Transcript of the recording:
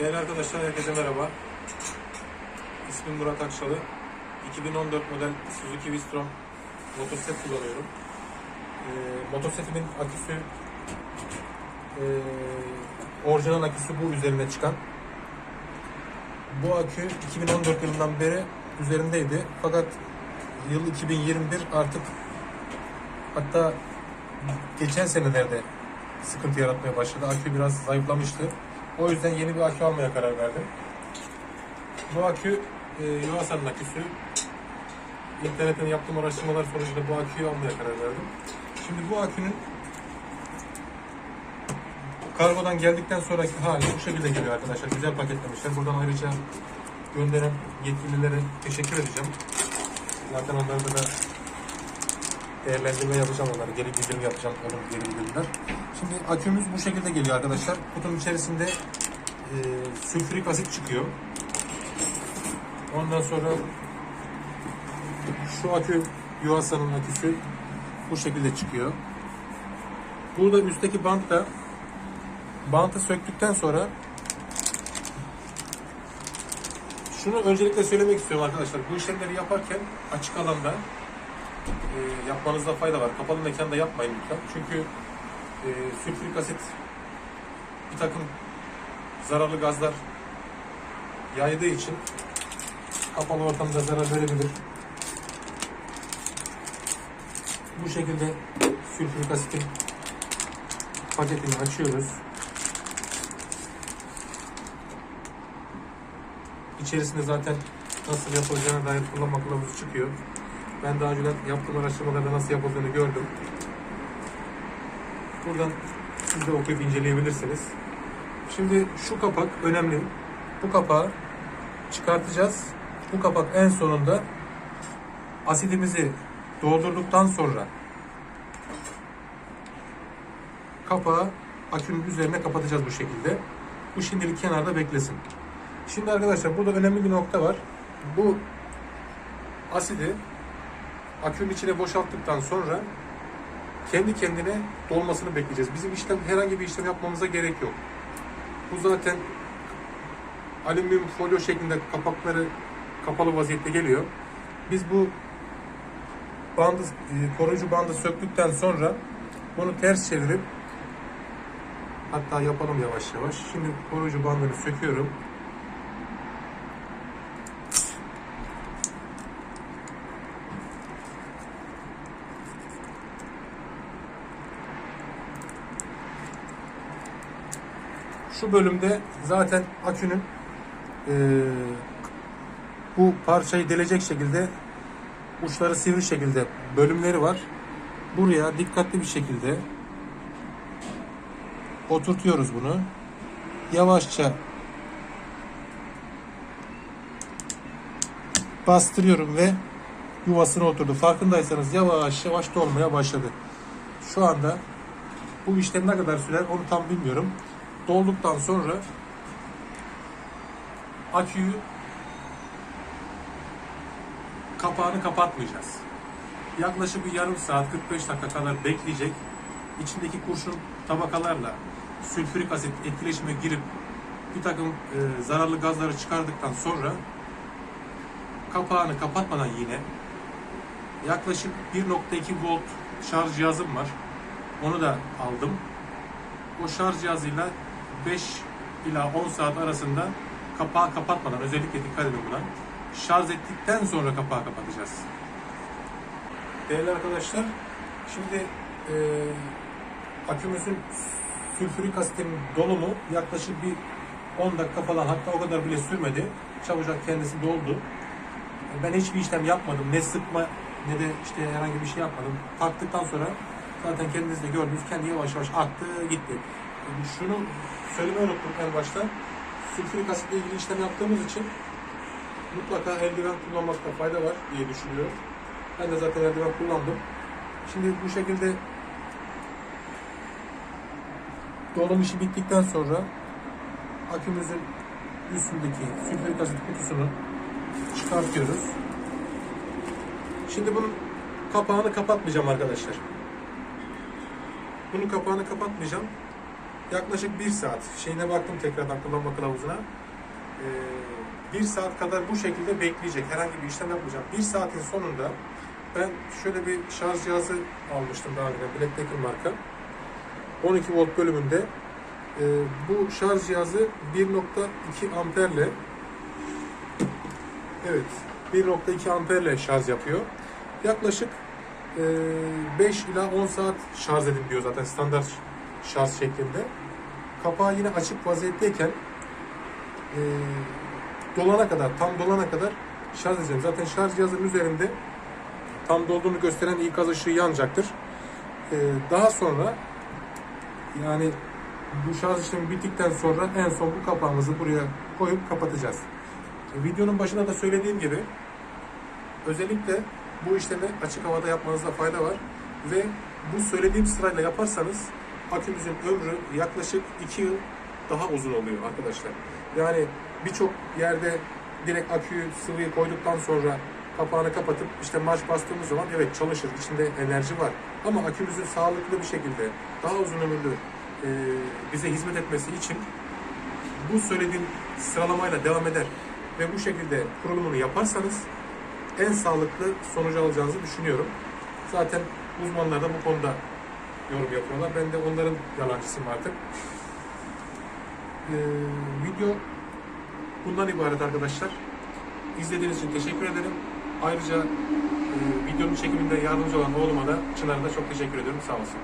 Değerli arkadaşlar herkese merhaba. İsmim Murat Akçalı. 2014 model Suzuki Vistrom motosiklet kullanıyorum. Ee, motosikletimin aküsü ee, orijinal aküsü bu üzerine çıkan. Bu akü 2014 yılından beri üzerindeydi. Fakat yıl 2021 artık hatta geçen senelerde sıkıntı yaratmaya başladı. Akü biraz zayıflamıştı. O yüzden yeni bir akü almaya karar verdim. Bu akü e, Yuvasan'ın aküsü. İnternetten yaptığım araştırmalar sonucunda bu aküyü almaya karar verdim. Şimdi bu akünün kargodan geldikten sonraki hali bu şekilde geliyor arkadaşlar. Güzel paketlemişler. Buradan ayrıca gönderen yetkililere teşekkür edeceğim. Zaten onlarda da değerlendirme yapacağım onları. Geri bildirim yapacağım. Onun geri bildirimler. Şimdi akümüz bu şekilde geliyor arkadaşlar. Kutunun içerisinde e, sülfürik asit çıkıyor. Ondan sonra şu akü Yuasa'nın aküsü bu şekilde çıkıyor. Burada üstteki bant da bantı söktükten sonra şunu öncelikle söylemek istiyorum arkadaşlar. Bu işlemleri yaparken açık alanda e, yapmanızda fayda var. Kapalı mekanda yapmayın lütfen. Çünkü e, sülfürik asit bir takım zararlı gazlar yaydığı için kapalı ortamda zarar verebilir. Bu şekilde sülfürik asitin paketini açıyoruz. İçerisinde zaten nasıl yapılacağına dair kullanma kılavuzu çıkıyor. Ben daha önceden yaptığım araştırmalarda nasıl yapıldığını gördüm. Buradan siz de okuyup inceleyebilirsiniz. Şimdi şu kapak önemli. Bu kapağı çıkartacağız. Bu kapak en sonunda asidimizi doldurduktan sonra kapağı akünün üzerine kapatacağız bu şekilde. Bu şimdilik kenarda beklesin. Şimdi arkadaşlar burada önemli bir nokta var. Bu asidi akünün içine boşalttıktan sonra kendi kendine dolmasını bekleyeceğiz. Bizim işlem herhangi bir işlem yapmamıza gerek yok. Bu zaten alüminyum folyo şeklinde kapakları kapalı vaziyette geliyor. Biz bu bandı, e, koruyucu bandı söktükten sonra bunu ters çevirip hatta yapalım yavaş yavaş. Şimdi koruyucu bandını söküyorum. Şu bölümde zaten akünün eee, bu parçayı delecek şekilde uçları sivri şekilde bölümleri var. Buraya dikkatli bir şekilde oturtuyoruz bunu. Yavaşça bastırıyorum ve yuvasına oturdu. Farkındaysanız yavaş yavaş dolmaya başladı. Şu anda bu işlem ne kadar sürer onu tam bilmiyorum. Dolduktan sonra aküyü kapağını kapatmayacağız. Yaklaşık bir yarım saat 45 dakika kadar bekleyecek. İçindeki kurşun tabakalarla sülfürik asit etkileşime girip bir takım e, zararlı gazları çıkardıktan sonra kapağını kapatmadan yine yaklaşık 1.2 volt şarj cihazım var. Onu da aldım. O şarj cihazıyla 5 ila 10 saat arasında kapağı kapatmadan özellikle dikkat edin buna. Şarj ettikten sonra kapağı kapatacağız. Değerli arkadaşlar, şimdi e, akümüzün sülfürik asitin dolumu yaklaşık bir 10 dakika falan hatta o kadar bile sürmedi. Çabucak kendisi doldu. Ben hiçbir işlem yapmadım. Ne sıkma ne de işte herhangi bir şey yapmadım. Taktıktan sonra zaten kendiniz de gördünüz kendi yavaş yavaş aktı gitti. Şunu söylemeyi unuttum en başta. Sülfürik asitle ilgili işlem yaptığımız için mutlaka eldiven kullanmakta fayda var diye düşünüyorum. Ben de zaten eldiven kullandım. Şimdi bu şekilde dolum işi bittikten sonra akümüzün üstündeki sülfürik asit kutusunu çıkartıyoruz. Şimdi bunun kapağını kapatmayacağım arkadaşlar. Bunun kapağını kapatmayacağım. Yaklaşık 1 saat şeyine baktım tekrardan kullanma kılavuzuna. Ee, 1 saat kadar bu şekilde bekleyecek. Herhangi bir işlem yapmayacağım. 1 saatin sonunda ben şöyle bir şarj cihazı almıştım daha önce Black Decker marka. 12 volt bölümünde Ee, bu şarj cihazı 1.2 amperle evet 1.2 amperle şarj yapıyor. Yaklaşık e, 5 ila 10 saat şarj edin diyor zaten standart şarj şeklinde. Kapağı yine açık vaziyetteyken e, dolana kadar, tam dolana kadar şarj edeceğim. Zaten şarj cihazının üzerinde tam dolduğunu gösteren ikaz ışığı yanacaktır. E, daha sonra yani bu şarj işlemi bittikten sonra en son bu kapağımızı buraya koyup kapatacağız. E, Videonun başında da söylediğim gibi özellikle bu işlemi açık havada yapmanızda fayda var ve bu söylediğim sırayla yaparsanız akümüzün ömrü yaklaşık 2 yıl daha uzun oluyor arkadaşlar. Yani birçok yerde direkt aküyü sıvıyı koyduktan sonra kapağını kapatıp işte marş bastığımız zaman evet çalışır. içinde enerji var. Ama akümüzün sağlıklı bir şekilde daha uzun ömürlü e, bize hizmet etmesi için bu söylediğim sıralamayla devam eder ve bu şekilde kurulumunu yaparsanız en sağlıklı sonucu alacağınızı düşünüyorum. Zaten uzmanlar da bu konuda yorum yapıyorlar. Ben de onların yalancısıyım artık. Ee, video bundan ibaret arkadaşlar. İzlediğiniz için teşekkür ederim. Ayrıca e, videonun çekiminde yardımcı olan oğluma da Çınar'a da çok teşekkür ediyorum. Sağ olsun.